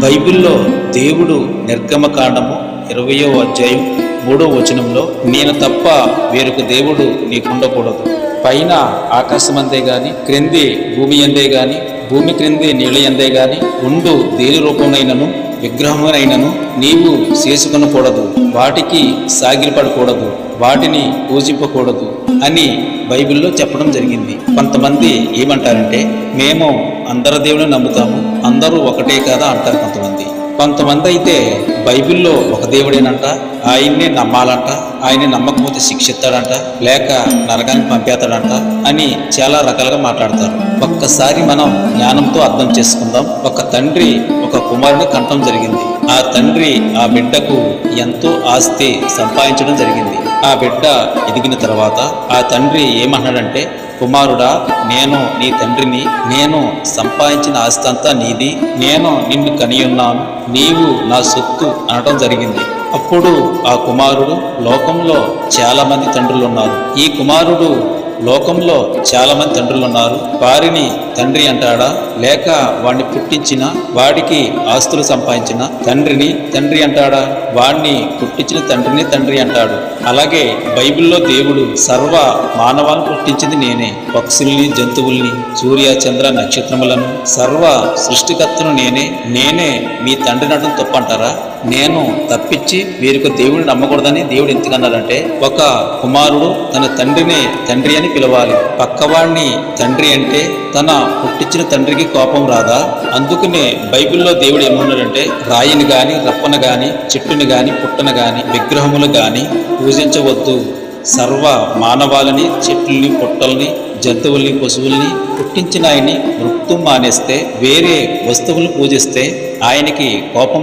బైబిల్లో దేవుడు నిర్గమకాండము ఇరవయో అధ్యాయం మూడో వచనంలో నేను తప్ప వేరొక దేవుడు నీకుండకూడదు. పైన ఆకాశమందే గాని క్రింది భూమి అందే గాని భూమి క్రింది నీళ్ళ అందే గాని ఉండు దేని రూపంనైనను విగ్రహమునైనను నీవు చేసుకొనకూడదు. వాటికి సాగిలపడకూడదు. వాటిని పూజింపకూడదు అని బైబిల్లో చెప్పడం జరిగింది. కొంతమంది ఏమంటారంటే మేము అందరి దేవుని నమ్ముతాము అందరూ ఒకటే కదా అంటారు కొంతమంది. కొంతమంది అయితే బైబిల్లో ఒక దేవుడేనంట ఆయన్నే నమ్మాలంట ఆయన్ని నమ్మకపోతే శిక్షిస్తాడంట లేక నరకానికి పంపేస్తాడంట అని చాలా రకాలుగా మాట్లాడతారు. ఒక్కసారి మనం జ్ఞానంతో అర్థం చేసుకుందాం. ఒక తండ్రి ఒక కుమారుని కంటం జరిగింది. ఆ తండ్రి ఆ బిడ్డకు ఎంతో ఆస్తి సంపాదించడం జరిగింది. ఆ బిడ్డ ఎదిగిన తర్వాత ఆ తండ్రి ఏమన్నాడంటే కుమారుడా నేను నీ తండ్రిని నేను సంపాదించిన ఆస్తి అంతా నీది. నేను నిన్ను కనియున్నాను నీవు నా సొత్తు అనడం జరిగింది. అప్పుడు ఆ కుమారుడు లోకంలో చాలా మంది తండ్రులు ఉన్నారు ఈ కుమారుడు లోకంలో చాలా మంది తండ్రులు ఉన్నారు వారిని తండ్రి అంటాడా? లేక వాడిని పుట్టించిన వాడికి ఆస్తులు సంపాదించిన తండ్రిని తండ్రి అంటాడా? వాడిని పుట్టించిన తండ్రిని తండ్రి అంటాడు. అలాగే బైబిల్లో దేవుడు సర్వ మానవాలను పుట్టించింది నేనే. పక్షుల్ని జంతువుల్ని సూర్య చంద్ర నక్షత్రములను సర్వ సృష్టికర్తను నేనే. నేనే మీ తండ్రి నటం తప్పంటారా నేను తప్పించి వీరికి దేవుడిని నమ్మకూడదని దేవుడు ఎందుకన్నాడంటే ఒక కుమారుడు తన తండ్రిని తండ్రి అని పిలవాలి. పక్కవాడిని తండ్రి అంటే తన పుట్టించిన తండ్రికి కోపం రాదా? అందుకనే బైబిల్లో దేవుడు ఏమన్నాడంటే రాయిని గాని రప్పన గాని చెట్టుని గాని పుట్టన గాని విగ్రహములు గాని పూజించవద్దు. సర్వ మానవాలని చెట్లని పుట్టల్ని జంతువుల్ని పశువుల్ని పుట్టించిన ఆయన్ని మృత్యు మానేస్తే వేరే వస్తువులు పూజిస్తే ఆయనకి కోపం